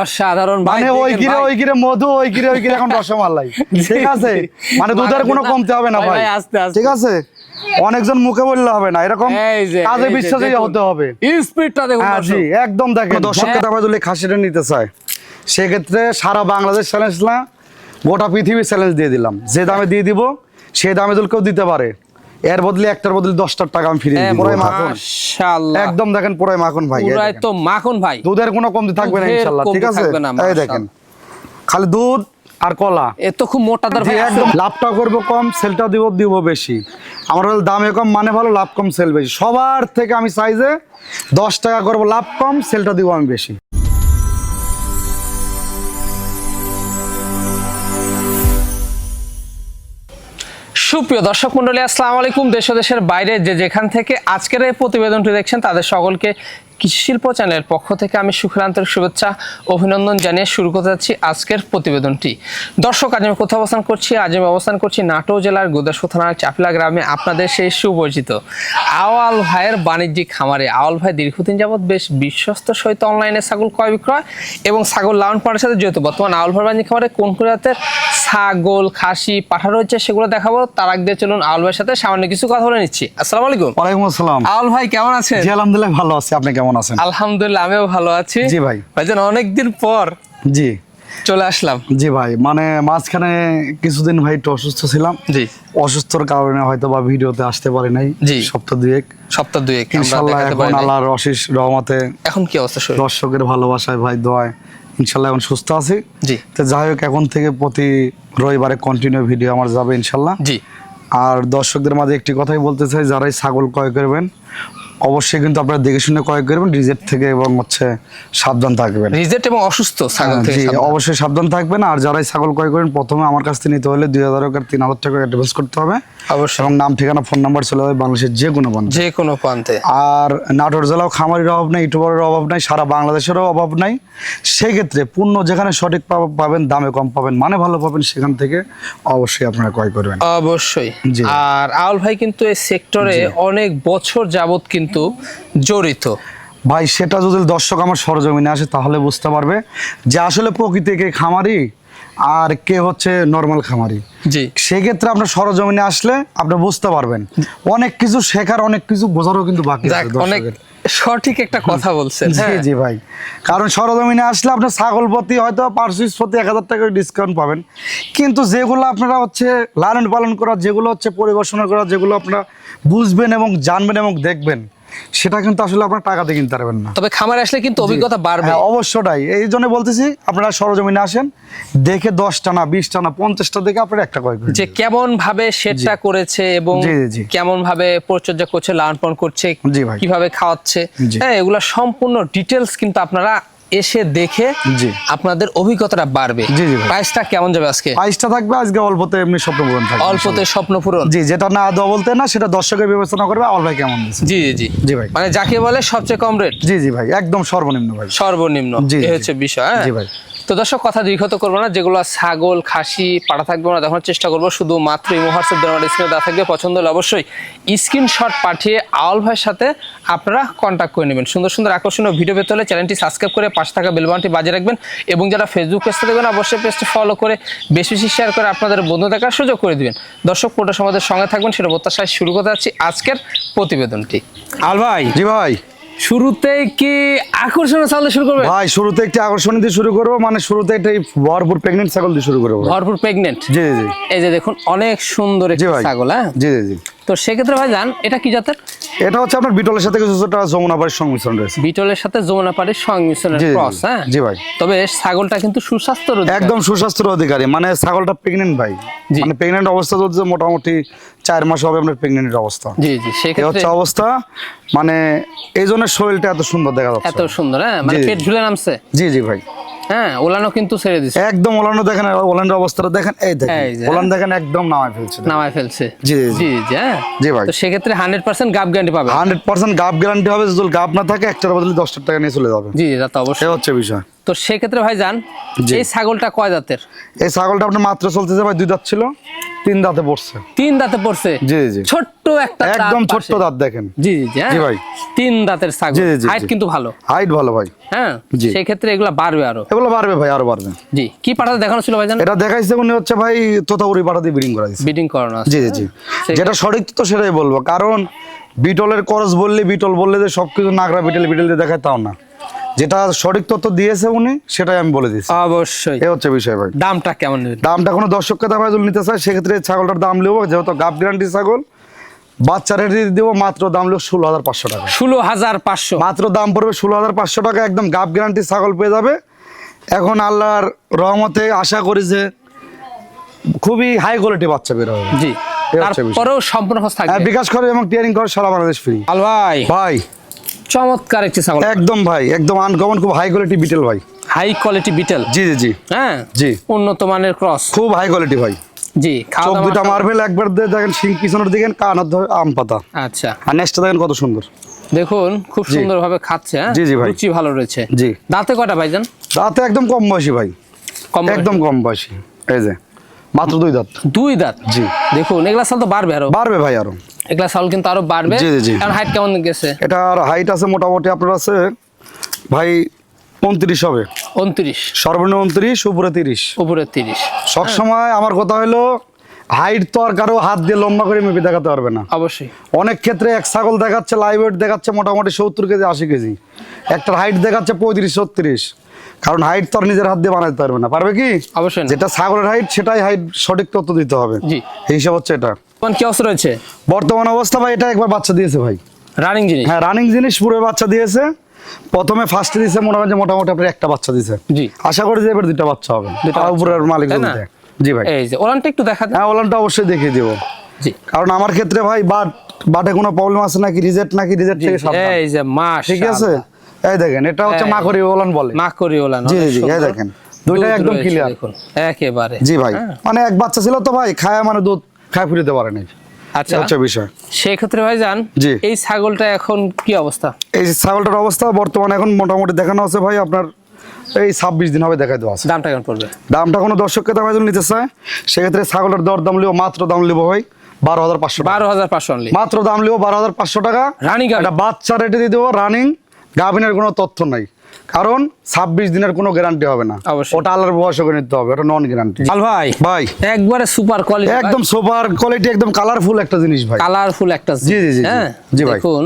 অসাধারণ মানে ওই গিরে ওই গিরে মধু ওই গিরে ওই গিরে এখন রসমালাই। ঠিক আছে? মানে দুধের কোনো কমতে হবে না ভাই, আস্তে, আস্তে। ঠিক আছে? অনেকজন মুখে বললে হবে না। এরকম কাজে এই যে, বিশ্বাসী হতে হবে। স্পিডটা দেখুন হ্যাঁ জি একদম দেখেন। দর্শককে দাবা যদি খাসিটা নিতে চায় সেক্ষেত্রে সারা বাংলাদেশ চ্যালেঞ্জ না গোটা পৃথিবী চ্যালেঞ্জ দিয়ে দিলাম। যে দামে দিয়ে দিব সেই দামে কেউ দিতে পারে। এর বদলে একটার বদলে দশটার টাকা আমি ফিরিয়ে হ্যাঁ, পুরাই মাখন। একদম দেখেন পুরাই মাখন ভাই পুরাই তো মাখন ভাই। দুধের কোনো কমতি থাকবে না ইনশাল্লাহ ঠিক আছে? এই দেখেন। খালি দুধ আর কলা। এ তো খুব মোটাদার ভাই। একদম। লাভটা করব কম সেলটা দিব দিব বেশি। আমার হলো দামে কম মানে ভালো লাভ কম সেল বেশি। সবার থেকে আমি চাইজে দশ টাকা করব লাভ কম সেলটা দিব আমি বেশি। সুপ্রিয় দর্শক মন্ডলী আসসালামু আলাইকুম। দেশ দেশের বাইরে যে যেখান থেকে আজকের এই প্রতিবেদনটি দেখছেন, তাদের সকলকে কৃষি শিল্প চ্যানেলের পক্ষ থেকে আমি সুখের শুভেচ্ছা, অভিনন্দন জানিয়ে শুরু করতে যাচ্ছি আজকের প্রতিবেদনটি। দর্শক, আজ আমি কোথাও অবস্থান করছি? আজ আমি অবস্থান করছি নাটোর জেলার গোদাসু থানার চাপলা গ্রামে আপনাদের সেই সুপরিচিত আওয়াল ভাইয়ের বাণিজ্যিক খামারে। আওয়াল ভাই দীর্ঘদিন যাবৎ বেশ বিশ্বস্ত সহিত অনলাইনে ছাগল ক্রয় বিক্রয় এবং ছাগল লালন পালনের সাথে জড়িত। বর্তমান আওয়াল ভাইয়ের বাণিজ্যিক খামারে কোন কোন জাতের ছাগল খাসি পাঠা রয়েছে সেগুলো দেখাবো। তার আগে চলুন আওয়াল ভাইয়ের সাথে সামান্য কিছু কথা বলে নিচ্ছি। আসসালামু আলাইকুম। ওয়ালাইকুম আসসালাম। আওয়াল ভাই কেমন আছেন? জি আলহামদুলিল্লাহ ভালো আছি। আপনি কেমন আছেন? আলহামদুলিল্লাহ আমিও ভালো আছি। জি ভাই। ভাইজান অনেকদিন পর জি। চলে আসলাম। জি ভাই মানে মাঝখানে কিছুদিন ভাই একটু অসুস্থ ছিলাম। জি। অসুস্থর কারণে হয়তো বা ভিডিওতে আসতে পারি নাই। জি। সপ্তাহ দুয়েক। সপ্তাহ দুয়েক আমরা ইনশাল্লাহ এখন আল্লাহর অশেষ রহমতে এখন কি অবস্থা দর্শকের ভালোবাসায় ভাই দোয়ায় ইনশাল্লাহ এখন সুস্থ আছি। জি। তো যাই হোক এখন থেকে প্রতি রবিবারে কন্টিনিউ ভিডিও আমার যাবে ইনশাল্লাহ। জি। আর দর্শকদের মাঝে একটি কথাই বলতে চাই যারাই ছাগল ক্রয় করবেন অবশ্যই কিন্তু আপনারা দেখে শুনে ক্রয় করবেন রিজেক্ট থেকে এবং হচ্ছে সাবধান থাকবেন। রিজেক্ট এবং অসুস্থ ছাগল থেকে অবশ্যই সাবধান থাকবেন আর যারাই ছাগল ক্রয় করেন প্রথমে আমার কাছ থেকে নিতে হলে দুই হাজার টাকা তিন হাজার টাকা অ্যাডভান্স করতে হবে। অবশ্যই। এবং নাম ঠিকানা ফোন নাম্বার চলে যাবে বাংলাদেশের যে কোনো বন্ধ যে কোনো প্রান্তে। আর নাটোর জেলাও খামারির অভাব নেই ইউটিউবারের অভাব নাই সারা বাংলাদেশেরও অভাব নাই। সেক্ষেত্রে পূর্ণ যেখানে সঠিক পাবেন দামে কম পাবেন মানে ভালো পাবেন সেখান থেকে অবশ্যই আপনারা ক্রয় করবেন। অবশ্যই। আর আউল ভাই কিন্তু এই সেক্টরে অনেক বছর যাবত কিন্তু জড়িত। ভাই সেটা যদি দর্শক আমার সরজমিনে আসে তাহলে বুঝতে পারবে যে আসলে প্রকৃতি কে খামারি আর কে হচ্ছে নর্মাল খামারি। জি। সেক্ষেত্রে আপনার সরজমিনে আসলে আপনি বুঝতে পারবেন। অনেক কিছু শেখার অনেক কিছু বোঝারও কিন্তু বাকি অনেক সঠিক একটা কথা বলছেন জি হ্যাঁ। জি ভাই। কারণ সরজমিনে আসলে আপনার ছাগল প্রতি হয়তো পার পিস প্রতি এক হাজার টাকা ডিসকাউন্ট পাবেন। কিন্তু যেগুলো আপনারা হচ্ছে লালন পালন করা যেগুলো হচ্ছে পরিবেশনা করা যেগুলো আপনারা বুঝবেন এবং জানবেন এবং দেখবেন সেটা কিন্তু আসলে আপনার টাকাতে কিনতে পারবেন না। তবে খামারে আসলে কিন্তু অভিজ্ঞতা বাড়বে। অবশ্যই অবশ্যটাই এই জন্য বলতেছি আপনারা সরজমিনে আসেন দেখে দশটা না বিশটা না পঞ্চাশটা দেখে আপনারা একটা কয় যে কেমন ভাবে সেটটা করেছে এবং। কেমন ভাবে পরিচর্যা করছে লালন পালন করছে কীভাবে খাওয়াচ্ছে হ্যাঁ এগুলা সম্পূর্ণ ডিটেলস কিন্তু আপনারা এসে দেখে জি। আপনাদের অভিজ্ঞতাটা বাড়বে। জি, জি। প্রাইসটা কেমন যাবে আজকে? প্রাইসটা থাকবে আজকে অল্পতে এমনি স্বপ্ন পূরণ থাকবে অল্পতে স্বপ্ন পূরণ। জি যেটা না দেওয়া বলতে না সেটা দর্শকের বিবেচনা করবে অল ভাই কেমন দিচ্ছে জি জি জি। জি ভাই। মানে যাকে বলে সবচেয়ে কম রেট। জি জি ভাই একদম সর্বনিম্ন ভাই। সর্বনিম্ন। জি, হচ্ছে বিষয় হ্যাঁ? জি ভাই। তো দর্শক কথা দীর্ঘত করব না। যেগুলো ছাগল খাসি পাড়া থাকবে না দেখানোর চেষ্টা করব। শুধু মাত্র এই হোয়াটসঅ্যাপ দেওয়ার স্ক্রিনে দেওয়া থাকবে। পছন্দ হলে অবশ্যই স্ক্রিনশট পাঠিয়ে আওয়াল ভাইয়ের সাথে আপনারা কন্ট্যাক্ট করে নেবেন। সুন্দর সুন্দর আকর্ষণীয় ভিডিও পেতে হলে চ্যানেলটি সাবস্ক্রাইব করে পাশে থাকা বেলবানটি বাজিয়ে রাখবেন এবং যারা ফেসবুক পেজটা দেখবেন অবশ্যই পেজটি ফলো করে বেশি বেশি শেয়ার করে আপনাদের বন্ধু দেখার সুযোগ করে দিবেন। দর্শক পুরোটা সমাজের সঙ্গে থাকবেন সেটা প্রত্যাশায় শুরু করতে যাচ্ছি আজকের প্রতিবেদনটি। আল ভাই। জি ভাই। শুরুতেই কি আকর্ষণীয় চালতে শুরু করবে? ভাই শুরুতে একটি আকর্ষণ দিয়ে শুরু করব মানে শুরুতে একটা ভরপুর প্রেগনেন্ট ছাগল দিয়ে শুরু করব। ভরপুর প্রেগনেন্ট জি জি এই যে দেখুন অনেক সুন্দর একটি ছাগল হ্যাঁ? জি জি জি। তো সেক্ষেত্রে ভাই জান এটা কি জাতের? এটা হচ্ছে আপনার বিটলের সাথে কিছুটা যমুনা বাড়ির সংমিশ্রণ রয়েছে। বিটলের সাথে যমুনা পাড়ির সংমিশ্রণের ক্রস হ্যাঁ? জি ভাই। তবে ছাগলটা কিন্তু সুস্বাস্থ্য একদম সুস্বাস্থ্যের অধিকারী। মানে ছাগলটা প্রেগনেন্ট ভাই। মানে প্রেগনেন্ট অবস্থা চলছে মোটামুটি চার মাস হবে আপনার প্রেগনেন্টের অবস্থা। জি জি এই সেক্ষেত্রে হচ্ছে অবস্থা। মানে এই জন্য শরীরটা এত সুন্দর দেখা যাচ্ছে। এত সুন্দর হ্যাঁ? মানে। পেট ঝুলে নামছে? জি জি ভাই। হ্যাঁ ওলানো কিন্তু ছেড়ে দিছে। একদম ওলানো দেখেন ওলানের অবস্থাটা দেখেন এই দেখেন। ওলান দেখেন একদম নামায় ফেলছে। নামায় ফেলছে। জি, জি, জি হ্যাঁ? জি ভাই। তো সেক্ষেত্রে হান্ড্রেড পার্সেন্ট গাপ গ্যারান্টি পাবে। হান্ড্রেড পার্সেন্ট গাপ গ্যারান্টি হবে যদি গাপ না থাকে একটার বদলে দশটার টাকা নিয়ে চলে যাবে। জি জি তা তো অবশ্যই। হচ্ছে বিষয়। তো সেক্ষেত্রে ভাই জান এই ছাগলটা কয় জাতের এই ছাগলটা আপনার মাত্র চলতেছে ভাই দুই দাঁত ছিল তিন দাঁতে পড়ছে। তিন দাঁতে পড়ছে? জি, জি। ছোট্ট একটা একদম ছোট্ট দাঁত দেখেন। জি জি জি হ্যাঁ? ভাই। তিন দাঁতের ছাগল। হাইট কিন্তু ভালো। হাইট ভালো ভাই। হ্যাঁ জি। সেই ক্ষেত্রে এগুলা বাড়বে আরও। এগুলো বাড়বে ভাই আরও বাড়বে। জি কি পাঠাতে দেখানো ছিল ভাইজান এটা দেখাইছে উনি হচ্ছে ভাই তোতাপুরি পাঠা দিয়ে ব্রিডিং করা দিচ্ছে বিডিং করানো জি জি। জি যেটা সঠিক তো সেটাই বলব। কারণ বিটলের করস বললে বিটল বললে যে সব সবকিছু নাগরা বিটল বিটল দিয়ে দেখায় তাও না। যেটা সঠিক তথ্য দিয়েছে উনি সেটাই আমি বলে দিচ্ছি অবশ্যই। এ হচ্ছে বিষয় ভাই। দামটা কেমন নেবেন দামটা কোনো দর্শককে দাম যদি নিতে চায় সেক্ষেত্রে ছাগলটার দাম নেব যেহেতু গাব গ্যারান্টি ছাগল। বাচ্চা রেডি দেবো মাত্র দাম নেব ষোলো হাজার পাঁচশো টাকা। ষোলো হাজার পাঁচশো। মাত্র দাম পড়বে ষোলো হাজার পাঁচশো টাকা একদম গাব গ্যারান্টি ছাগল পেয়ে যাবে। এখন আল্লাহর রহমতে আশা করি যে খুবই হাই কোয়ালিটি বাচ্চা বের হবে। জি। তারপরেও সম্পূর্ণ খোঁজ হ্যাঁ থাকবে। বিকাশ করে এবং টিয়ারিং করে সারা বাংলাদেশ ফ্রি আল ভাই। ভাই। চমৎকার একটি ছাগল। একদম ভাই একদম আনকমন খুব হাই কোয়ালিটি বিটেল ভাই। হাই কোয়ালিটি বিটেল জি জি জি। হ্যাঁ? জি। উন্নত মানের ক্রস খুব হাই কোয়ালিটি ভাই। জি চোখ দুটা মার্বেল একবার দিয়ে দেখেন সিং পিছনের দিকে কান আম পাতা। আচ্ছা। আর নেক্সটটা দেখেন কত সুন্দর। দেখুন খুব। সুন্দর ভাবে খাচ্ছে হ্যাঁ? জি, জি ভাই। রুচি ভালো রয়েছে। জি। দাঁতে কয়টা ভাইজান? দাঁতে একদম কম বয়সী ভাই। কম একদম কম বয়সী। এই যে। মাত্র দুই দাঁত। দুই দাঁত? জি। দেখুন এগুলা সাল তো বাড়বে আরও। বাড়বে ভাই আরও। এগুলা সাল কিন্তু আরও বাড়বে। জি, জি। কারণ হাইট কেমন গেছে? এটার হাইট আছে মোটামুটি আপনার আছে ভাই উনত্রিশ হবে। উনত্রিশ। সর্বনিম্ন উনত্রিশ উপরে তিরিশ। উপরে তিরিশ। সবসময় আমার কথা হলো হাইট তো আর কারও হাত দিয়ে লম্বা করে মেপে দেখাতে পারবে না। অবশ্যই। অনেক ক্ষেত্রে এক ছাগল দেখাচ্ছে লাইভ ওয়েট দেখাচ্ছে মোটামুটি সত্তর কেজি আশি কেজি। একটার হাইট দেখাচ্ছে পঁয়ত্রিশ ছত্রিশ। কারণ হাইট তো নিজের হাত দিয়ে বানাতে পারবে না। পারবে কি? অবশ্যই যেটা ছাগলের হাইট সেটাই হাইট সঠিক তথ্য দিতে হবে। জি। এই হিসাব হচ্ছে এটা। কি অবস্থা রয়েছে? বর্তমান অবস্থা ভাই এটা একবার বাচ্চা দিয়েছে ভাই। রানিং জিনিস? হ্যাঁ রানিং জিনিস পুরো বাচ্চা দিয়েছে। প্রথমে ফার্স্টে দিয়েছে মনে হয় যে মোটামুটি আপনার একটা বাচ্চা দিয়েছে। জি। আশা করি যে এবার দুইটা বাচ্চা হবে। বাচ্চা। উপরের মালিক জি ভাই। এই যে ওলানটা একটু দেখা হ্যাঁ ওলানটা অবশ্যই দেখিয়ে দিব। জি। কারণ আমার ক্ষেত্রে ভাই বাট বাটে কোনো প্রবলেম আছে নাকি? রিজেক্ট নাকি? রিজেক্ট থেকে সাবধান। এই যে মাস ঠিক আছে? এই দেখেন এটা হচ্ছে মাকড়ি ওলান বলে। মা করি ওলান জি, জি, এই দেখেন। দুইটাই দুধ একদম। দেখুন একেবারে। জি ভাই হ্যাঁ। মানে এক বাচ্চা ছিল তো ভাই খায় মানে দুধ খায় ফিরিতে পারে নাই। আচ্ছা হচ্ছে বিষয়। সেই ক্ষেত্রে ভাই যান এই ছাগলটা এখন কি অবস্থা? এই ছাগলটার অবস্থা বর্তমানে এখন মোটামুটি দেখানো আছে ভাই আপনার এই ছাব্বিশ দিন হবে দেখাই দেওয়া আছে। দামটা কেমন পড়বে? দামটা কোনো দর্শককে দাম একজন নিতে চায়? সেক্ষেত্রে ছাগলের দর দাম লিও মাত্র দাম লিবো ভাই বারো হাজার পাঁচশো বারো হাজার পাঁচশো মাত্র দাম লিবো বারো হাজার পাঁচশো টাকা। রানিং বাচ্চা রেটে দিয়ে দেবো রানিং গাভিনের কোনো তথ্য নাই। কারণ ছাব্বিশ দিনের কোনো গ্যারান্টি হবে না। ওটা আল্লাহর বয়স করে নিতে হবে ওটা নন গ্যারান্টি আল ভাই ভাই। একবারে সুপার কোয়ালিটি একদম সুপার কোয়ালিটি একদম কালারফুল একটা জিনিস ভাই। কালারফুল একটা জি, জি, জি, জি। হ্যাঁ? জি ভাই। দেখুন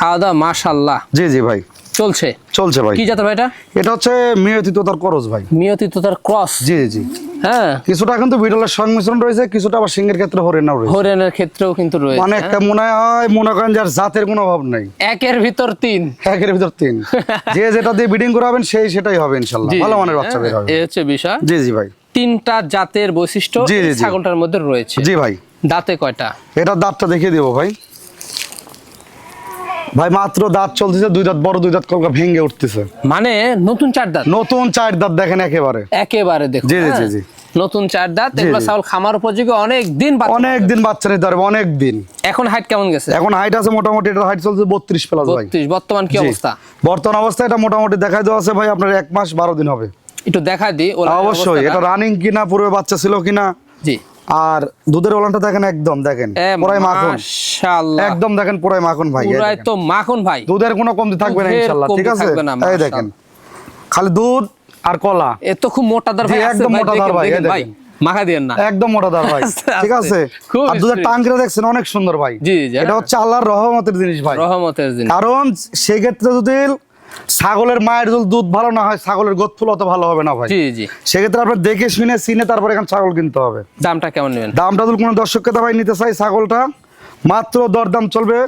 খাওয়া দাওয়া মাশাল্লাহ জি জি ভাই। চলছে? চলছে ভাই। কি জাতের ভাই এটা? এটা হচ্ছে মেয়তি তো তার করজ ভাই। মিয়তি তো তার ক্রস? জি জি। হ্যাঁ। কিছুটা কিন্তু বিটলের সংমিশ্রণ রয়েছে কিছুটা আবার সিংহের ক্ষেত্রে হরিণাও রয়েছে। হরিয়ানার ক্ষেত্রেও কিন্তু রয়েছে মানে একটা মনে হয় মনে করেন যার জাতের কোনো অভাব নাই। একের ভিতর তিন। একের ভিতর তিন। যে যেটা দিয়ে বিডিং করাবেন সেই সেটাই হবে ইনশাল্লাহ। ভালো মানের বাচ্চা হ্যাঁ, বের হবে। এ হচ্ছে বিষয়। জি জি ভাই। তিনটা জাতের বৈশিষ্ট্য এই। ছাগলটার মধ্যে রয়েছে। জি ভাই। দাঁতে কয়টা? এটার দাঁতটা দেখিয়ে দেবো ভাই। ভাই মাত্র দাঁত চলতেছে দুই দাঁত বড় দুই দাঁত কলকা ভেঙে উঠতেছে। মানে নতুন চার দাঁত? নতুন চার দাঁত দেখেন একেবারে। একেবারে দেখুন জি, জি, হ্যাঁ? জি। নতুন চার দাঁত এগুলো। ছাগল খামার উপযোগী অনেক দিন অনেক দিন বাচ্চা নিতে পারবে অনেক দিন। এখন হাইট কেমন গেছে? এখন হাইট আছে মোটামুটি এটা হাইট চলছে বত্রিশ প্লাস ভাই। বর্তমান কি অবস্থা? বর্তমান অবস্থা এটা মোটামুটি দেখাই দেওয়া আছে ভাই আপনার এক মাস বারো দিন হবে। একটু দেখা দিই অবশ্যই এটা রানিং কিনা পূর্বে বাচ্চা ছিল কিনা। জি। আর দুধের ওলানটা দেখেন একদম দেখেন। পুরাই মাখন। মাশাআল্লাহ। একদম দেখেন পুরাই মাখন ভাই পুরাই তো মাখন ভাই। দুধের কোনো কমতি থাকবে না কমতি ঠিক আছে? এই দেখেন। খালি দুধ আর কলা। এ তো খুব মোটাদার ভাই একদম মোটাদার ভাই, ভাই। মাখা দিয়েন না। একদম মোটাদার ভাই ঠিক আছে? আর দুধের। টাঙ্কিরা দেখছেন অনেক সুন্দর ভাই। জি, জি, এটা। হচ্ছে আল্লাহর রহমতের জিনিস ভাই। রহমতের দিন কারণ সেই ক্ষেত্রে যদি ছাগলের মায়ের যদি দুধ ভালো না হয় ছাগলের ফুল অত ভালো হবে না ভাই। জি জি। সেক্ষেত্রে আপনার দেখে শুনে চিনে তারপর এখন ছাগল কিনতে হবে। দামটা কেমন নেবেন? দামটা যদি কোনো দর্শককে দাবাই নিতে চাই ছাগলটা মাত্র দরদাম চলবে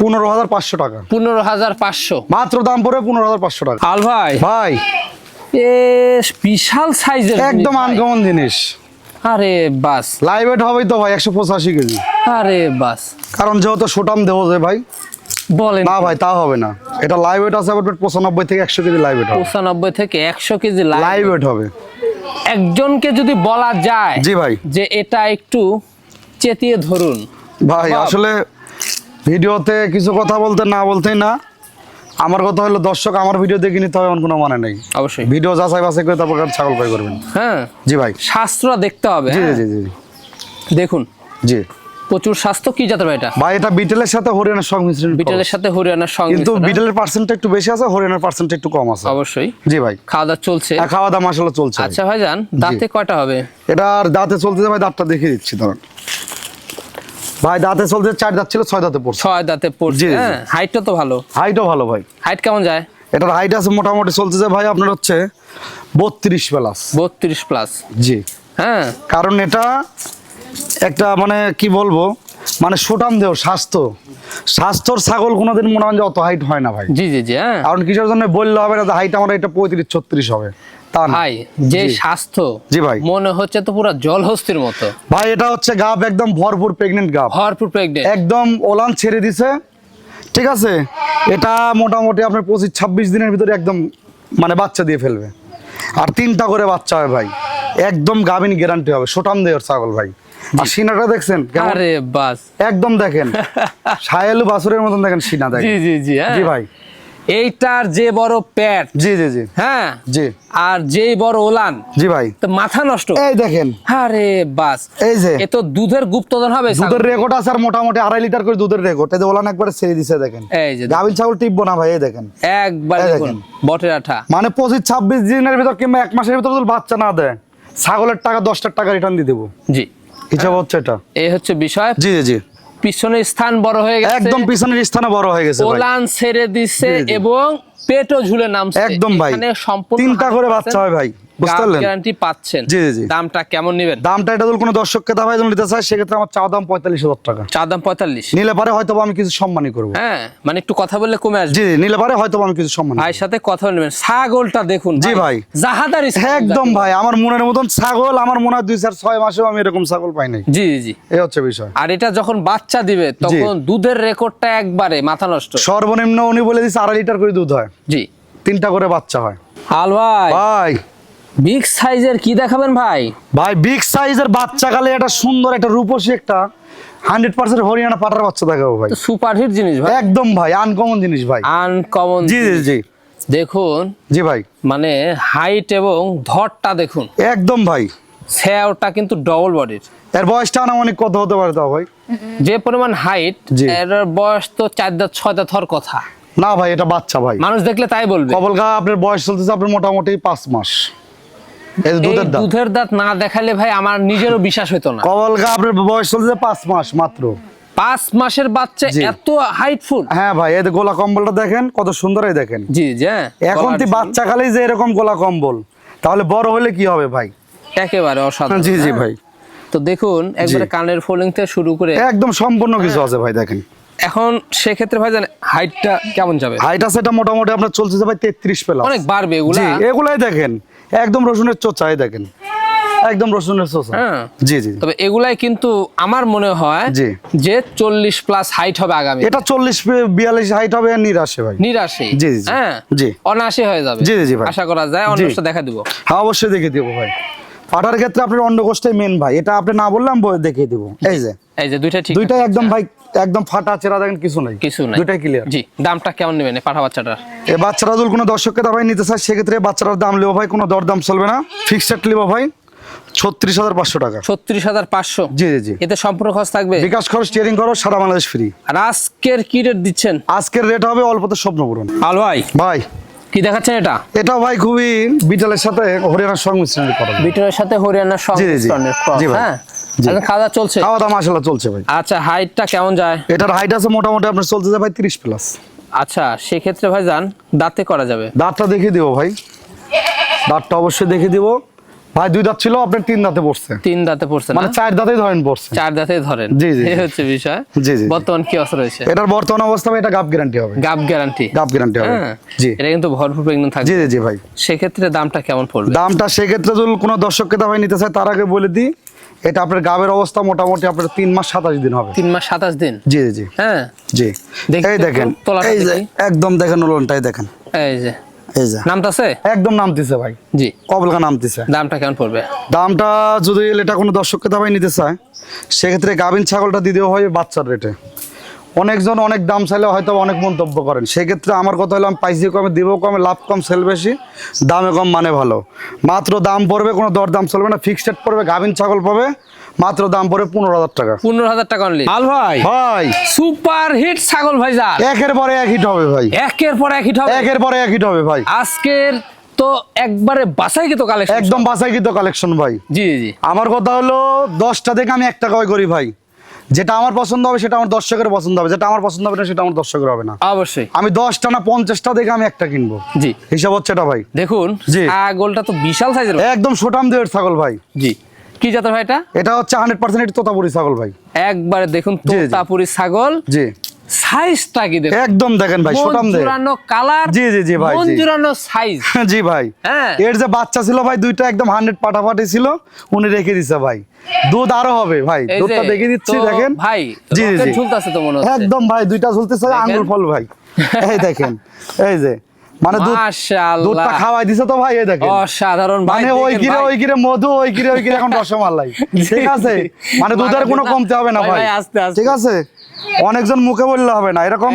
পনেরো হাজার পাঁচশো টাকা। পনেরো হাজার পাঁচশো। মাত্র দাম পড়বে পনেরো হাজার পাঁচশো টাকা। আল ভাই। ভাই। এ বিশাল সাইজের একদম আনকমন জিনিস। আরে বাস। লাইভ ওয়েট হবেই তো ভাই একশো পঁচাশি কেজি। আরে বাস। কারণ যেহেতু সোটাম দেহ যে ভাই বলেন। না ভাই তা হবে না। এটা লাইভ ওয়েট আছে আপনার পঁচানব্বই থেকে একশো কেজি লাইভ ওয়েট হবে। পঁচানব্বই থেকে একশো কেজি লাইভ ওয়েট হবে। একজনকে যদি বলা যায় জি ভাই। যে এটা একটু চেতিয়ে ধরুন। ভাই আসলে ভিডিওতে কিছু কথা বলতে না বলতেই না। আমার কথা হলো দর্শক আমার ভিডিও দেখে নিতে হবে এমন কোনো মানে নেই। অবশ্যই। ভিডিও যাচাই বাছাই করে তারপর ছাগল পাই করবেন। হ্যাঁ। জি ভাই। শাস্ত্র দেখতে হবে হ্যাঁ? জি জি জি। দেখুন। জি। প্রচুর স্বাস্থ্য কি জাতের ভাই এটা? ভাই এটা বিটেলের সাথে হরিয়ানার সংমিশ্রণ বিটেলের সাথে হরিয়ানার সঙ্গে কিন্তু বিটেলের পার্সেন্টটা একটু বেশি আছে হরিয়ানার পার্সেন্ট একটু কম আছে। অবশ্যই। জি ভাই। খাওয়া দাওয়া চলছে। আর খাওয়া দাওয়া মাসালা চলছে। আচ্ছা ভাই। ভাইজান দাঁতে কয়টা হবে? এটা আর দাঁতে চলতেছে ভাই দাঁতটা দেখিয়ে দিচ্ছি ধরুন। ভাই দাঁতে চলতে চার দাঁত ছিল ছয় দাঁতে পড়ছে। ছয় দাঁতে পড়ছে জি। হ্যাঁ হাইটটা তো ভালো। হাইটও ভালো ভাই। হাইট কেমন যায়? এটার হাইট আছে মোটামুটি চলতে চলতেছে ভাই আপনার হচ্ছে বত্রিশ প্লাস। বত্রিশ প্লাস। জি। হ্যাঁ। কারণ এটা একটা মানে কি বলব? মানে সুটাম দেহ স্বাস্থ্য। স্বাস্থ্যর ছাগল কোনোদিন মনে হয় যে অত হাইট হয় না ভাই। জি জি জি হ্যাঁ। কারণ কিসের জন্য বললে হবে না যে হাইট আমার এটা পঁয়ত্রিশ ছত্রিশ হবে। ভাই যে স্বাস্থ্য জি ভাই। মনে হচ্ছে তো পুরো জলহস্তির মতো। ভাই এটা হচ্ছে গাব একদম ভরপুর প্রেগনেন্ট গাব। ভরপুর প্রেগনেন্ট একদম ওলান ছেড়ে দিছে। ঠিক আছে? এটা মোটামুটি আপনার পঁচিশ ছাব্বিশ দিনের ভিতরে একদম মানে বাচ্চা দিয়ে ফেলবে। আর তিনটা করে বাচ্চা হবে ভাই। একদম গাভিন গ্যারান্টি হবে। সোটাম দেওয়ার ছাগল ভাই। আর সিনাটা দেখছেন? আরে বাস। একদম দেখেন। সায়ালু বাসুরের মতন দেখেন সিনা দেখেন। জি জি হ্যাঁ। জি ভাই। এইটার যে বড় প্যাট জি জি জি। হ্যাঁ? জি। আর যেই বড় ওলান জি ভাই। তো মাথা নষ্ট। এই দেখেন। আরে বাস। এই যে। এ তো দুধের গুপ্তধন হবে দুধের রেকর্ড আছে আর মোটামুটি আড়াই লিটার করে দুধের রেকর্ড এই যে ওলান একবারে ছেড়ে দিছে দেখেন। এই যে ছাগল টিপবো না ভাই এই দেখেন। একবার দেখেন। বটের আঠা। মানে পঁচিশ ছাব্বিশ দিনের ভিতর কিংবা এক মাসের ভিতর বাচ্চা না দেয় ছাগলের টাকা দশটার টাকা রিটার্ন দিয়ে দেবো। জি। হিসাব হচ্ছে এটা। এই হচ্ছে বিষয়। জি জি জি। পিছনের স্থান বড় হয়ে গেছে। একদম পিছনের স্থানে বড় হয়ে গেছে ওলান ছেড়ে জি। এবং পেটও ঝুলে নামছে। একদম ভাই। সম্পূর্ণ তিনটা করে বাচ্চা হয় ভাই। গ্যারান্টি পাচ্ছেন। জি, জি, জি। দামটা কেমন নেবেন? দামটা এটা যদি কোনো দর্শককে দাবাই যদি নিতে চায় সেক্ষেত্রে আমার চাওয়া দাম পঁয়তাল্লিশ হাজার টাকা। চা দাম পঁয়তাল্লিশ। নিলে পারে হয়তো আমি কিছু সম্মানই করব। হ্যাঁ মানে একটু কথা বললে কমে আসবে। জি জি, নিলে পারে হয়তো আমি কিছু সম্মান ভাইয়ের সাথে কথা বলে ছাগলটা দেখুন জি ভাই। জাহাদারি একদম ভাই। আমার মনের মতন ছাগল আমার মনে হয় দুই চার ছয় মাসেও আমি এরকম ছাগল পাই নাই। জি জি এই হচ্ছে বিষয়। আর এটা যখন বাচ্চা দিবে তখন দুধের রেকর্ডটা একবারে মাথা নষ্ট। সর্বনিম্ন উনি বলে দিচ্ছে আড়াই লিটার করে দুধ হয়। জি। তিনটা করে বাচ্চা হয়। আল ভাই। ভাই। বিগ সাইজের কি দেখাবেন ভাই? ভাই বিগ সাইজের বাচ্চা কালে একটা সুন্দর একটা রূপসী একটা হান্ড্রেড পার্সেন্ট হরিয়ানা পাটার বাচ্চা দেখাবো ভাই। সুপার হিট জিনিস ভাই। একদম ভাই আনকমন জিনিস ভাই। আনকমন জি জি জি। দেখুন জি ভাই। মানে হাইট এবং ধরটা দেখুন। একদম ভাই। স্যাওটা কিন্তু ডবল বডির এর বয়সটা না অনেক কত হতে পারে তাও ভাই? যে পরিমাণ হাইট। এর বয়স তো চার দাঁত ছয় দাঁত হওয়ার কথা। না ভাই এটা বাচ্চা ভাই। মানুষ দেখলে তাই বলবে। কবলগা আপনার বয়স চলতেছে আপনার মোটামুটি পাঁচ মাস। দুধের দাঁত। না দেখালে ভাই আমার নিজেরও বিশ্বাস হতো না। কবলগা আপনার বয়স চলতেছে পাঁচ মাস মাত্র। পাঁচ মাসের বাচ্চা এত হাইটফুল হ্যাঁ ভাই এই গোলা কম্বলটা দেখেন কত সুন্দর দেখেন। জি জি হ্যাঁ। এখন তুই বাচ্চা খালেই যে এরকম গোলা কম্বল তাহলে বড় হলে কি হবে ভাই? একেবারে অসাধারণ। জি জি হ্যাঁ। ভাই। তো দেখুন একবারে কানের ফোলিং থেকে শুরু করে একদম সম্পূর্ণ কিছু আছে ভাই দেখেন। এখন সেক্ষেত্রে ভাই জানেন হাইটটা কেমন যাবে? হাইট আছে এটা মোটামুটি আপনার চলছে যে ভাই তেত্রিশ পেলাম অনেক বাড়বে এগুলা। এগুলাই দেখেন। একদম রসুনের চোচাই দেখেন। একদম রসুনের চোচা। হ্যাঁ। জি জি তবে এগুলাই কিন্তু আমার মনে হয় জি। যে চল্লিশ প্লাস হাইট হবে আগামী। এটা চল্লিশ বিয়াল্লিশ হাইট হবে আর নিরাশে ভাই। নিরাশে। জি, জি। হ্যাঁ। জি। অনাশে হয়ে যাবে। জি, জি, ভাই। আশা করা যায় অন্যটা দেখা দিব। হ্যাঁ অবশ্যই দেখে দিব ভাই। পাটার ক্ষেত্রে আপনার অন্ডকোষটাই মেন ভাই। এটা আপনি না বললাম দেখিয়ে দিব। এই যে। এই যে দুইটা ঠিক দুইটাই একদম ভাই একদম ফাটা চেরা দেখেন কিছু নাই। কিছু নাই। দুইটাই ক্লিয়ার জি দামটা কেমন নেবেন এই পাঠা বাচ্চাটার? এ বাচ্চারা যদি কোনো দর্শককে দাবাই নিতে চায় সেক্ষেত্রে বাচ্চাটার দাম নেব ভাই কোনো দর দাম চলবে না। ফিক্সড নেব ভাই ছত্রিশ হাজার পাঁচশো টাকা। ছত্রিশ হাজার পাঁচশো? জি জি জি। এতে সম্পূর্ণ খরচ থাকবে? বিকাশ খরচ সারা বাংলাদেশ ফ্রি আর আজকের কি রেট দিচ্ছেন? আজকের রেট হবে অল্পতে স্বপ্ন পূরণ আল ভাই। ভাই। কি দেখাচ্ছেন এটা? এটাও ভাই খুবই বিটলের সাথে হরিয়ানার সংমিশ্রণ করা বিটলের সাথে হরিয়ানার। সংমিশ্রণের জি হ্যাঁ? জি। খাওয়া চলছে? খাওয়া দাওয়া মাসালা চলছে ভাই। আচ্ছা হাইটটা কেমন যায়? এটার হাইট আছে মোটামুটি আপনার চলছে ভাই তিরিশ প্লাস আচ্ছা সেক্ষেত্রে ভাই যান দাঁতে করা যাবে? দাঁতটা দেখে দিব ভাই। দাঁতটা অবশ্যই দেখিয়ে দিব। ভাই দুই দাঁত ছিল আপনার তিন দাঁতে পড়ছে। তিন দাঁতে পড়ছে মানে চার দাঁতেই ধরেন পড়ছে। চার দাঁতে ধরেন? জি, জি, এই হচ্ছে বিষয়। জি, জি। বর্তমান কি অবস্থা রয়েছে? এটার বর্তমান অবস্থা এটা গাপ গ্যারান্টি হবে। গাব গ্যারান্টি গাপ গ্যারান্টি হবে। হ্যাঁ। জি। এটা কিন্তু ভরপুর প্রেগনেন্ট থাকবে। জি জি জি ভাই। সেক্ষেত্রে দামটা কেমন পড়বে? দামটা সেক্ষেত্রে যদি কোনো দর্শককে দাবাই নিতে চায় তার আগে বলে দিই এটা আপনার গাবের অবস্থা মোটামুটি আপনার তিন মাস সাতাশ দিন হবে। তিন মাস সাতাশ দিন? জি জি জি। হ্যাঁ। জি। এই দেখেন এই যে একদম দেখেন উলনটাই দেখেন। এই যে। এই যে। একদম নামতেছে ভাই। জি। কবলকা নামতেছে। দামটা কেমন পড়বে? দামটা যদি এটা কোনো দর্শককে দাবাই নিতে চায় সেক্ষেত্রে গাভিন ছাগলটা দেওয়া হয় বাচ্চার রেটে। অনেকজন অনেক দাম চাইলে হয়তো অনেক মন্তব্য করেন। সেক্ষেত্রে আমার কথা হলো আমি পাইছি কমে দিব কমে লাভ কম সেল বেশি দামে কম মানে ভালো। মাত্র দাম পড়বে কোনো দর দাম চলবে না ফিক্সড রেট পড়বে গাভিন ছাগল পাবে মাত্র দাম পড়ে পনেরো হাজার টাকা। পনেরো হাজার টাকা অনলি আল ভাই? ভাই। সুপার হিট ছাগল ভাই যা একের পরে এক হিট হবে ভাই। একের পর এক হিট হবে। একের পরে এক হিট হবে ভাই। আজকের তো একবারে বাসাই কিন্তু কালেকশন একদম বাসাইকৃত কালেকশন ভাই। জি জি আমার কথা হলো দশটা থেকে আমি এক টাকা করি ভাই। যেটা আমার পছন্দ হবে সেটা আমার দর্শকের পছন্দ হবে। যেটা আমার পছন্দ হবে না সেটা আমার দর্শকের হবে না। অবশ্যই। আমি দশটা না পঞ্চাশটা দেখে আমি একটা কিনবো। জি। হিসাব হচ্ছে এটা ভাই। দেখুন জি। ছাগলটা তো বিশাল সাইজের একদম সোটাম দেহের ছাগল ভাই। জি। কি জাতের ভাই এটা? এটা হচ্ছে হান্ড্রেড পার্সেন্ট তোতাপুরি ছাগল ভাই। একবারে দেখুন। তোতাপুরি ছাগল। জি। সাইজটা কি দেখুন? একদম দেখেন ভাই কালার জি, জি, জি, ভাই, সাইজ। জি ভাই। হ্যাঁ। এর যে বাচ্চা ছিল ভাই দুইটা একদম হান্ড্রেড পাটাপাটি ছিল উনি রেখে দিছে ভাই। দুধ আরও হবে ভাই দুধটা দেখে দিচ্ছি দেখেন। ভাই জি জি জি। ঝুলতাছে তো মনে হচ্ছে। একদম ভাই দুইটা ঝুলতেছে আঙ্গুল ফল ভাই। এই দেখেন এই যে। মানে। দুধটা খাওয়াই দিছে তো ভাই এই দেখেন। অসাধারণ মানে ওই গিরে ওই গিরে মধু ওই গিরে ওই গিরে এখন রসমালাই। ঠিক আছে? মানে দুধের কোনো কমতে হবে না ভাই, আস্তে, আস্তে। ঠিক আছে? অনেকজন মুখে বললে হবে না। এরকম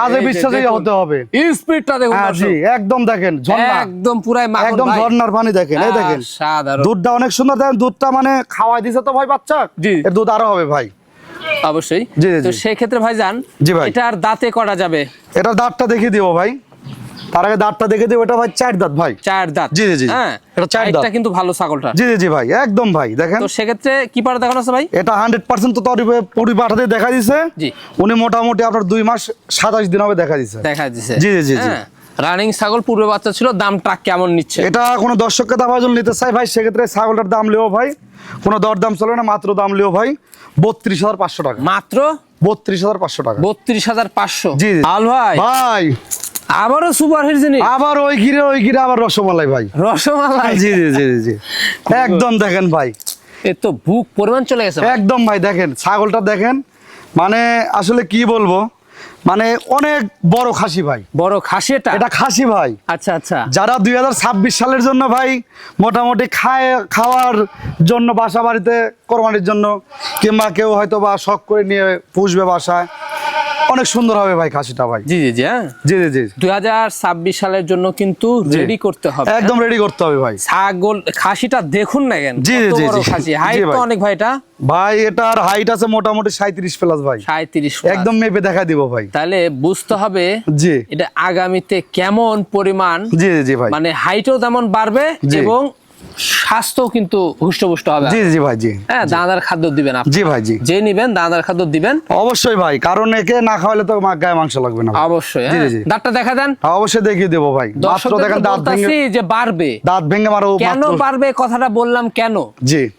কাজে বিশ্বাসী হতে হবে। স্পিডটা দেখুন হ্যাঁ জি একদম দেখেন ঝর্ণা। একদম পুরাই মাখন একদম ঝর্ণার পানি দেখেন এই দেখেন। সাধারণ দুধটা অনেক সুন্দর দেখেন দুধটা মানে খাওয়াই দিছে তো ভাই বাচ্চা? জি। এর দুধ আরও হবে ভাই। অবশ্যই। তো সেই ক্ষেত্রে ভাই যান জি ভাই। এটা আর দাঁতে করা যাবে? এটা দাঁতটা দেখিয়ে দিব ভাই। তার আগে দাঁতটা দেখে দিব এটা ভাই চার দাঁত ভাই। চার দাঁত। জি, জি, জি। হ্যাঁ এটা চার দাঁত। এটা কিন্তু ভালো ছাগলটা। জি জি জি ভাই একদম ভাই দেখেন। তো সেক্ষেত্রে কি পারে দেখানো আছে ভাই? এটা হান্ড্রেড পার্সেন্ট তো তরি পরি পাঠাতে দেখা দিছে। জি। উনি মোটামুটি আপনার দুই মাস সাতাশ দিন হবে দেখা দিছে। দেখা দিছে। জি, জি, জি, জি। রানিং ছাগল পূর্বে বাচ্চা ছিল দামটা কেমন নিচ্ছে? এটা কোনো দর্শককে জন্য নিতে চাই ভাই সেক্ষেত্রে ছাগলটার দাম লিও ভাই। কোনো দর দাম চলে না মাত্র দাম লিও ভাই বত্রিশ হাজার পাঁচশো টাকা। মাত্র? বত্রিশ হাজার পাঁচশো টাকা। বত্রিশ হাজার পাঁচশো? জি, জি। আল ভাই। ভাই। আবারও সুপার হিট জিনিস। আবার ওই গিরে ওই গিরে আবার রসমালাই ভাই। রসমালাই? জি জি জি জি, একদম দেখেন ভাই। এ তো বুক পরিমাণ চলে গেছে একদম ভাই দেখেন ছাগলটা দেখেন। মানে আসলে কি বলব? মানে অনেক বড় খাসি ভাই। বড় খাসি এটা? এটা খাসি ভাই। আচ্ছা আচ্ছা। যারা দুই হাজার ছাব্বিশ সালের জন্য ভাই মোটামুটি খায় খাওয়ার জন্য বাসা বাড়িতে কোরবানির জন্য কিংবা কেউ হয়তো বা শখ করে নিয়ে পুষবে বাসায় অনেক সুন্দর হবে ভাই খাসিটা ভাই। জি জি জি হ্যাঁ? জি জি জি দুই হাজার ছাব্বিশ সালের জন্য কিন্তু। রেডি করতে হবে একদম রেডি করতে হবে ভাই। ছাগল খাসিটা দেখুন না কেন জি, জি, জি। খাসি। হাইট তো অনেক ভাই এটা? ভাই এটার হাইট আছে মোটামুটি সাঁত্রিশ প্লাস ভাই। সাঁত্রিশ একদম মেপে দেখা দিব ভাই। তাহলে বুঝতে হবে জি। এটা আগামীতে কেমন পরিমাণ জি, জি ভাই। মানে হাইটও তেমন বাড়বে এবং স্বাস্থ্যও কিন্তু হুষ্টপুষ্ট হবে। জি জি ভাই জি। হ্যাঁ দানাদার খাদ্য দিবেন আপনি। জি ভাই জি। যে নিবেন দানাদার খাদ্য দিবেন। অবশ্যই ভাই কারণ একে না খাওয়ালে তো গায়ে মাংস লাগবে না অবশ্যই হ্যাঁ। দাঁতটা দেখা দেন। হ্যাঁ, অবশ্যই দেখিয়ে দেবো ভাই। মাত্র দেখেন দাঁত ভেঙে যে বাড়বে। দাঁত ভেঙে মারো কেন বাড়বে? কথাটা বললাম কেন? জি।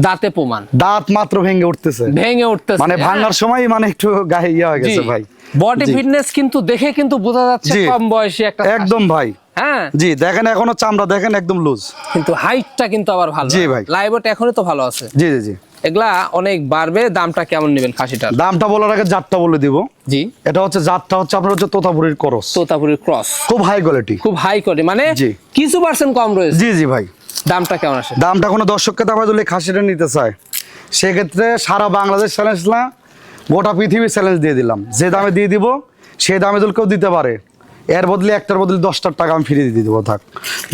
দাঁতে প্রমাণ। দাঁত মাত্র ভেঙে উঠতেছে। ভেঙে উঠতেছে মানে ভাঙার সময় মানে একটু গায়ে ইয়ে হয়ে গেছে ভাই। বডি ফিটনেস কিন্তু দেখে কিন্তু বোঝা যাচ্ছে কম বয়সী একটা একদম ভাই। হ্যাঁ? জি দেখেন এখনও চামড়া দেখেন একদম লুজ কিন্তু হাইটটা কিন্তু আবার ভালো। জি ভাই। লাইভট এখনই তো ভালো আছে। জি জি জি। এগুলা অনেক বাড়বে দামটা কেমন নেবেন খাসিটার? দামটা বলার আগে জাতটা বলে দিব। জি। এটা হচ্ছে জাতটা হচ্ছে আপনার হচ্ছে তোতাপুরির করস। তোতাপুরির ক্রস। খুব হাই কোয়ালিটি খুব হাই করে মানে জি। কিছু পার্সেন্ট কম রয়েছে। জি জি ভাই। দামটা কেমন আসে? দামটা কোনো দর্শককে দাবা দিলে খাসিটা নিতে চায়। সেক্ষেত্রে সারা বাংলাদেশ চ্যালেঞ্জ না গোটা পৃথিবী চ্যালেঞ্জ দিয়ে দিলাম। যে দামে দিয়ে দিব সেই দামে যদি কেউ দিতে পারে। এর বদলে একটার বদলে দশটার টাকা আমি ফিরিয়ে দিয়ে দেবো, থাক।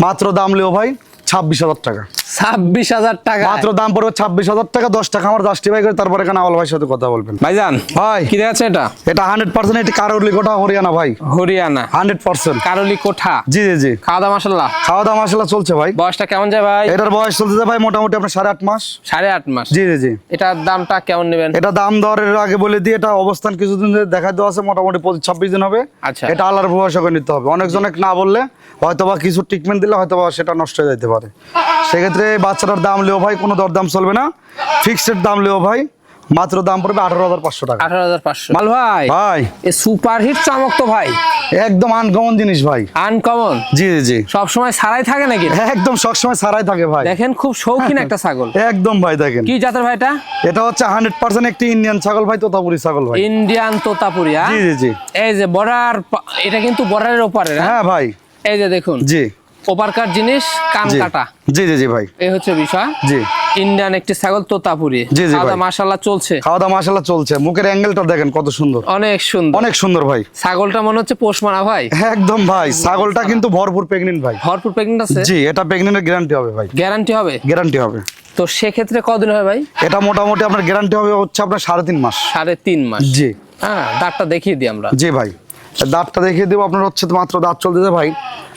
মাত্র দাম লেও ভাই, ছাব্বিশ হাজার টাকা। ছাব্বিশ হাজার টাকা মাত্র দাম পড়বে ছাব্বিশ হাজার টাকা দশ টাকা আমার দশটি ভাই করে তারপরে এখানে আওয়াল ভাইয়ের সাথে কথা বলবেন? ভাইজান ভাই কি দেখাচ্ছে এটা? এটা হান্ড্রেড পার্সেন্ট এটি কারোর লিখোটা হরিয়ানা ভাই। হরিয়ানা। হান্ড্রেড পার্সেন্ট কারলি কোঠা জি জি জি। খাওয়া দাওয়া মাসাল্লাহ খাওয়া দাওয়া মশলা চলছে ভাই। বয়সটা কেমন যায় ভাই? এটার বয়স চলতেছে ভাই মোটামুটি আপনার সাড়ে আট মাস। সাড়ে আট মাস। জি জি জি। এটার দামটা কেমন নেবেন? এটা দাম দরের আগে বলে দিয়ে এটা অবস্থান কিছুদিন ধরে দেখা দেওয়া আছে মোটামুটি পঁচিশ ছাব্বিশ দিন হবে। আচ্ছা। এটা আল্লাহর করে নিতে হবে। অনেকজনে না বললে হয়তোবা কিছু ট্রিটমেন্ট দিলে হয়তোবা সেটা নষ্ট হয়ে যেতে পারে। সেক্ষেত্রে এই বাচ্চাটার দাম লেও ভাই কোনো দরদাম চলবে না। ফিক্সড দাম লেও ভাই মাত্র দাম পড়বে আঠারো হাজার পাঁচশো টাকা। আঠারো হাজার পাঁচশো। মাল ভাই ভাই। এ সুপার হিট চমক তো ভাই। একদম আনকমন জিনিস ভাই। আনকমন জি জি সব সময় সারাই থাকে নাকি? একদম সবসময় সারাই থাকে ভাই। দেখেন খুব শৌখিন একটা ছাগল। একদম ভাই দেখেন। কি জাতের ভাই এটা? এটা হচ্ছে হান্ড্রেড পার্সেন্ট একটি ইন্ডিয়ান ছাগল ভাই তোতাপুরি ছাগল ভাই। ইন্ডিয়ান তোতাপুরি হ্যাঁ? জি জি জি। এই যে বর্ডার এটা কিন্তু বর্ডারের ওপারে হ্যাঁ? হ্যাঁ ভাই। এই যে দেখুন। জি। ওপারকার জিনিস কান কাটা। জি জি জি ভাই। এই হচ্ছে বিষয়। জি। ইন্ডিয়ান একটি ছাগল তোতাপুরি। জি, জি, ভাই। মাসাল্লাহ চলছে। খাওয়া দাওয়া মাসালা চলছে। মুখের অ্যাঙ্গেলটা দেখেন কত সুন্দর। অনেক সুন্দর। অনেক সুন্দর ভাই। ছাগলটা মনে হচ্ছে পোষ মারা ভাই। একদম ভাই। ছাগলটা কিন্তু ভরপুর প্রেগনেন্ট ভাই। ভরপুর প্রেগনেন্ট আছে? জি এটা প্রেগনেন্টের গ্যারান্টি হবে ভাই। গ্যারান্টি হবে? গ্যারান্টি হবে। তো সেক্ষেত্রে কদিন হয় ভাই? এটা মোটামুটি আপনার গ্যারান্টি হবে হচ্ছে আপনার সাড়ে তিন মাস। সাড়ে তিন মাস। জি। হ্যাঁ দাঁতটা দেখিয়ে দিই আমরা। জি ভাই। দাঁতটা দেখিয়ে দেবো। আপনার হচ্ছে মাত্র দাঁত চলতেছে ভাই।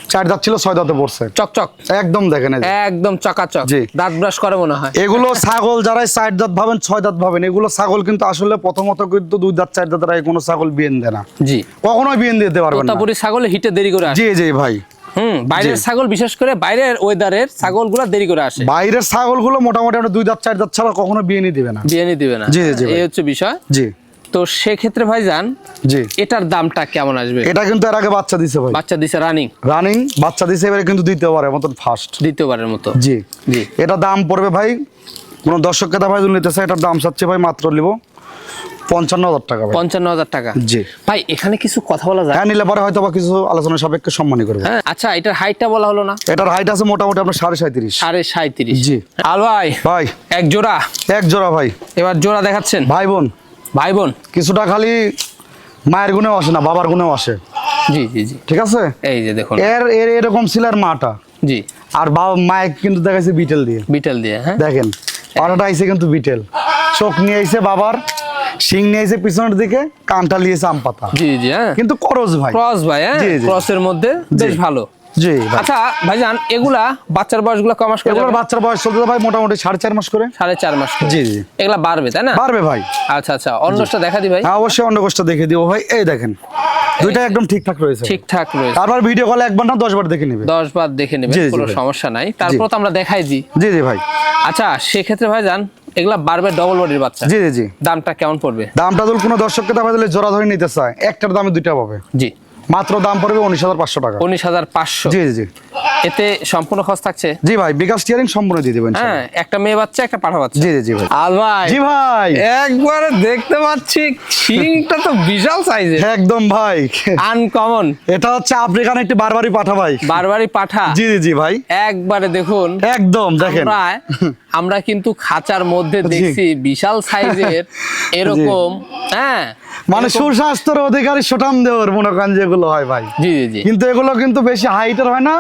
চার দাঁত ছিল ছয় দাঁতে পড়ছে। চকচক একদম দেখেন একদম চকাচক। জি। দাঁত ব্রাশ করে মনে হয়। এগুলো ছাগল যারাই চার দাঁত ভাবেন ছয় দাঁত ভাবেন এগুলো ছাগল কিন্তু আসলে প্রথমত কিন্তু দুই দাঁত চার দাঁতের আগে কোনো ছাগল বিয়েন দেয় না। জি। কখনোই বিয়েন দিতে পারবেন না। তোতাপুরি ছাগল হিটে দেরি করে আসে। জি জি ভাই। হুম বাইরের ছাগল বিশেষ করে বাইরের ওয়েদারের ছাগলগুলো দেরি করে আসে। বাইরের ছাগলগুলো মোটামুটি আমরা দুই দাঁত চার দাঁত ছাড়া কখনো বিয়েনই দিবে না। বিয়ে দিবে না। জি, জি। এই হচ্ছে বিষয়। জি। তো সেক্ষেত্রে ভাই যান জি। এটার দামটা কেমন আসবে? এটা কিন্তু এর আগে বাচ্চা দিছে ভাই। বাচ্চা দিছে রানিং? রানিং বাচ্চা দিছে এবারে কিন্তু দিতে পারে মতন ফার্স্ট দ্বিতীয়বারের মতো? জি। জি। এটা দাম পড়বে ভাই কোনো দর্শক কেতা ভাই যদি নিতে চায় এটার দাম চাচ্ছে ভাই মাত্র নিব পঞ্চান্ন হাজার টাকা পঞ্চান্ন হাজার টাকা? জি। ভাই এখানে কিছু কথা বলা যায়? হ্যাঁ নিলে পরে হয়তো বা কিছু আলোচনা সাপেক্ষে সম্মানই করবে। হ্যাঁ আচ্ছা এটার হাইটটা বলা হলো না? এটার হাইট আছে মোটামুটি আপনার সাড়ে সাঁত্রিশ সাড়ে সাঁত্রিশ জি। আল ভাই ভাই। এক জোড়া? এক জোড়া ভাই। এবার জোড়া দেখাচ্ছেন? ভাই বোন ভাই বোন? কিছুটা খালি মায়ের গুণেও আসে না বাবার গুণেও আসে। জি জি জি। ঠিক আছে? এই যে দেখুন। এর এর এরকম ছিল আর মাটা। জি। আর বাবা মায়ের কিন্তু দেখাইছে বিটেল দিয়ে। বিটেল দিয়ে হ্যাঁ? দেখেন পাটাটা আইছে কিন্তু বিটেল। চোখ নিয়ে আইছে বাবার শিং নিয়ে আইছে পিছনের দিকে কানটা লিয়েছে আম পাতা জি জি হ্যাঁ? কিন্তু করজ ভাই। ক্রস ভাই হ্যাঁ। ক্রসের মধ্যে বেশ ভালো। জি আচ্ছা ভাইজান এগুলা বাচ্চার বয়সগুলো কমাস করে এগুলোর বাচ্চার বয়স চলতে ভাই মোটামুটি সাড়ে চার মাস করে। সাড়ে চার মাস জি জি। এগুলা বাড়বে তাই না? পারবে ভাই। আচ্ছা আচ্ছা অন্যটা দেখা দি ভাই। হ্যাঁ অবশ্যই অন্য দেখে দিও ভাই। এই দেখেন দুইটা একদম ঠিকঠাক রয়েছে। ঠিকঠাক রয়েছে। তারপর ভিডিও কলে একবার না দশ বার দেখে নিবে। বার দেখে কোনো সমস্যা নাই। তারপর তো আমরা দেখাই দিই। জি জি ভাই। আচ্ছা সেক্ষেত্রে ভাই এগুলা বাড়বে ডবল বডির বাচ্চা? জি জি জি। দামটা কেমন পড়বে? দামটা যদি কোনো দর্শককে দাম দিলে জোড়া ধরে নিতে চায় একটার দামে দুইটা পাবে। জি। মাত্র দাম পড়বে উনিশ হাজার পাঁচশো টাকা। উনিশ হাজার পাঁচশো। জি জি এতে সম্পূর্ণ খরচ থাকছে? জি ভাই বিকাশ টিয়ারিং সম্পূর্ণ দিয়ে দেবেন হ্যাঁ একটা মেয়ে বাচ্চা একটা পাঠা বাচ্চা। জি জি জি ভাই। আল ভাই জি ভাই। একবারে দেখতে পাচ্ছি শিংটা তো বিশাল সাইজের একদম ভাই। আনকমন এটা হচ্ছে আফ্রিকান একটি বারবারই পাঠা ভাই। বারবারই পাঠা? জি জি জি ভাই। একবারে দেখুন। একদম দেখেন। আমরা আমরা কিন্তু খাঁচার মধ্যে দেখছি বিশাল সাইজের এরকম হ্যাঁ মানে সুস্বাস্থ্যের অধিকারী সোটাম দেওয়ার মনে করেন যেগুলো হয় ভাই। জি জি জি। কিন্তু এগুলো কিন্তু বেশি হাইটের হয় না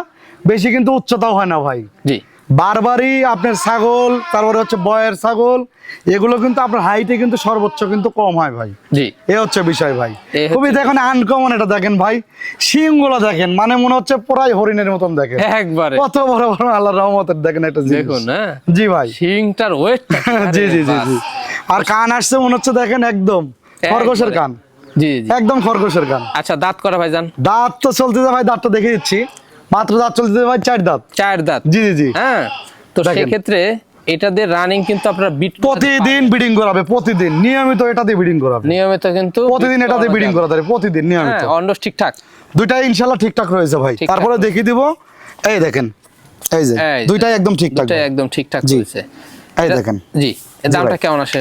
বেশি কিন্তু উচ্চতাও হয় না ভাই। জি। বারবারই আপনার ছাগল তারপরে হচ্ছে বয়ের ছাগল এগুলো কিন্তু আপনার হাইটে কিন্তু সর্বোচ্চ কিন্তু কম হয় ভাই। জি। এ হচ্ছে বিষয় ভাই। খুবই দেখেন আনকমন এটা দেখেন ভাই। শিংগুলো দেখেন মানে মনে হচ্ছে প্রায় হরিণের মতন দেখেন। একবারে। কত বড় বড় আল্লাহ রহমতের দেখেন একটা। দেখুন হ্যাঁ? জি ভাই। শিংটার ওয়েট জি জি জি জি। আর কান আসছে মনে হচ্ছে দেখেন একদম। খরগোশের কান জি জি। একদম খরগোশের কান আচ্ছা দাঁত করা ভাইজান? দাঁত তো চলতেছে ভাই দাঁতটা দেখে দিচ্ছি। মাত্র দাঁত চলতেছে ভাই চার দাঁত। চার দাঁত। জি জি জি। হ্যাঁ তো দেখেন। সেক্ষেত্রে এটা দিয়ে রানিং কিন্তু আপনারা বিট প্রতিদিন ব্রিডিং করাবে প্রতিদিন। নিয়মিত এটা দিয়ে ব্রিডিং করাবে। নিয়মিত কিন্তু প্রতিদিন এটা দিয়ে ব্রিডিং করাতে প্রতিদিন নিয়মিত। হ্যাঁ অন্ডস ঠিকঠাক। দুইটা ইনশাল্লাহ ঠিকঠাক রয়েছে ভাই। তারপরে দেখিয়ে দিব। এই দেখেন এই যে দুইটাই একদম ঠিকঠাক এটা একদম ঠিকঠাক জি। এই দেখেন। জি দামটা কেমন আসে?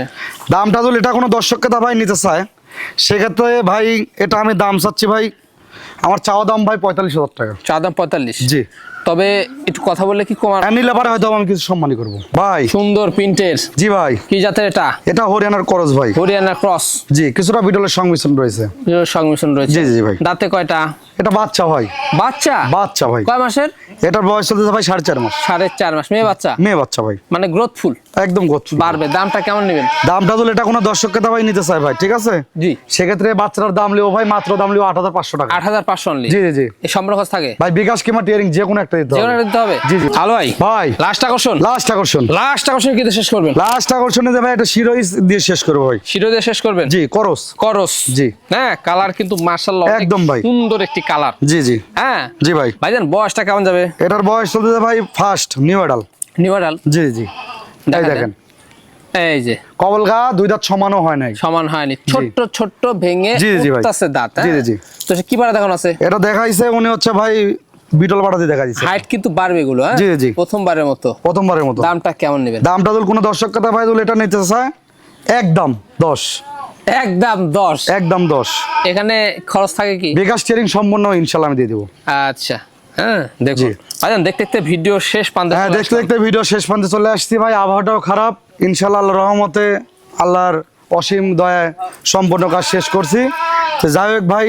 দামটা যদি এটা কোনো দর্শককে তা ভাই নিতে চায় সেক্ষেত্রে ভাই এটা আমি দাম চাচ্ছি ভাই আমার চাওয়া দাম ভাই পঁয়তাল্লিশ হাজার টাকা। চাওয়া দাম পঁয়তাল্লিশ? জি। তবে একটু কথা বললে কি কমার? আর নিলে পারে হয়তো আমি কিছু সম্মানই করব। ভাই। সুন্দর প্রিন্টের। জি ভাই। কি জাতের এটা? এটা হরিয়ানার ক্রস ভাই। হরিয়ানার ক্রস। জি কিছুটা বিডলের সংমিশ্রণ রয়েছে। সংমিশ্রণ রয়েছে। জি, জি, ভাই। দাঁতে কয়টা? এটা বাচ্চা ভাই। বাচ্চা? বাচ্চা ভাই। কয় মাসের? এটার বয়স চলতেছে ভাই সাড়ে চার মাস। সাড়ে চার মাস। মেয়ে বাচ্চা? মেয়ে বাচ্চা ভাই। মানে গ্রোথফুল একদম গোচ্ছ বাড়বে। দামটা কেমন নেবেন? দামটা তো এটা কোনো দর্শককে তা ভাই নিতে চায় ভাই ঠিক আছে? জি। সেক্ষেত্রে বাচ্চাটার দাম লিও ভাই মাত্র দাম লিও আট হাজার পাঁচশো টাকা। আট হাজার পাঁচশো জি জি জি। এই সম্পর্ক থাকে? ভাই বিকাশ কিমা টিয়ারিং যে কোনো একটা দিতে হবে। দিতে হবে। জি, জি। ভালো ভাই ভাই। লাস্ট আকর্ষণ। লাস্ট আকর্ষণ। লাস্ট আকর্ষণ কি দিয়ে শেষ করবেন? লাস্ট আকর্ষণে যে ভাই একটা শিরোই দিয়ে শেষ করব ভাই। শিরো দিয়ে শেষ করবেন? জি করস। করস। জি। হ্যাঁ কালার কিন্তু মার্শাল্লাহ একদম ভাই। সুন্দর একটি কালার জি জি। হ্যাঁ। জি ভাই। ভাইজান বয়সটা কেমন যাবে? এটার বয়স চলতেছে ভাই ফার্স্ট নিউ নিউরাল জি জি। এই দেখেন এই যে। কবল গা দুই দাঁত সমানও হয় নাই। সমান হয়নি। ছোট্ট ছোট্ট ভেঙে। দাঁত জি, হ্যাঁ? জি, জি। তো কি বারে দেখানো আছে? এটা দেখাইছে উনি হচ্ছে ভাই বিটল পাঠাতে দেখা দিচ্ছে। হাইট কিন্তু বাড়বে এগুলো হ্যাঁ? জি, জি। প্রথমবারের মতো। প্রথমবারের মতো। দামটা কেমন নেবেন? দামটা যদি কোনো দর্শক কথা ভাই যদি এটা নিতে চায় একদম দশ। একদম দশ। একদম দশ। এখানে খরচ থাকে কি? বিকাশ টিয়ারিং সম্পূর্ণ ইনশাল্লাহ আমি দিয়ে দেবো। আচ্ছা হ্যাঁ দেখো জি। দেখতে দেখতে ভিডিও শেষ পান হ্যাঁ দেখতে দেখতে ভিডিও শেষ পর্যন্ত চলে আসছি ভাই। আবহাওয়াটাও খারাপ। ইনশাল্লাহ আল্লাহর রহমতে আল্লাহর অসীম দয়ায় সম্পূর্ণ কাজ শেষ করছি। তো যাই হোক ভাই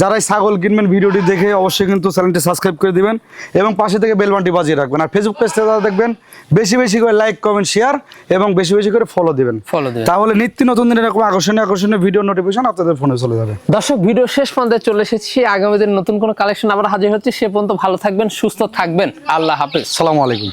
যারাই ছাগল কিনবেন ভিডিওটি দেখে অবশ্যই কিন্তু চ্যানেলটি সাবস্ক্রাইব করে দিবেন এবং পাশে থেকে বেলবানটি বাজিয়ে রাখবেন। আর ফেসবুক পেজ থেকে যারা দেখবেন বেশি বেশি করে লাইক কমেন্ট শেয়ার এবং বেশি বেশি করে ফলো দিবেন। ফলো দিবেন। তাহলে নিত্য নতুন দিনের এরকম আকর্ষণীয় আকর্ষণীয় ভিডিও নোটিফিকেশন আপনাদের ফোনে চলে যাবে। দর্শক ভিডিও শেষ পর্যন্ত চলে এসেছি। আগামী দিন নতুন কোনো কালেকশন আবার হাজির হচ্ছে। সে পর্যন্ত ভালো থাকবেন সুস্থ থাকবেন। আল্লাহ হাফিজ। সালামু আলাইকুম।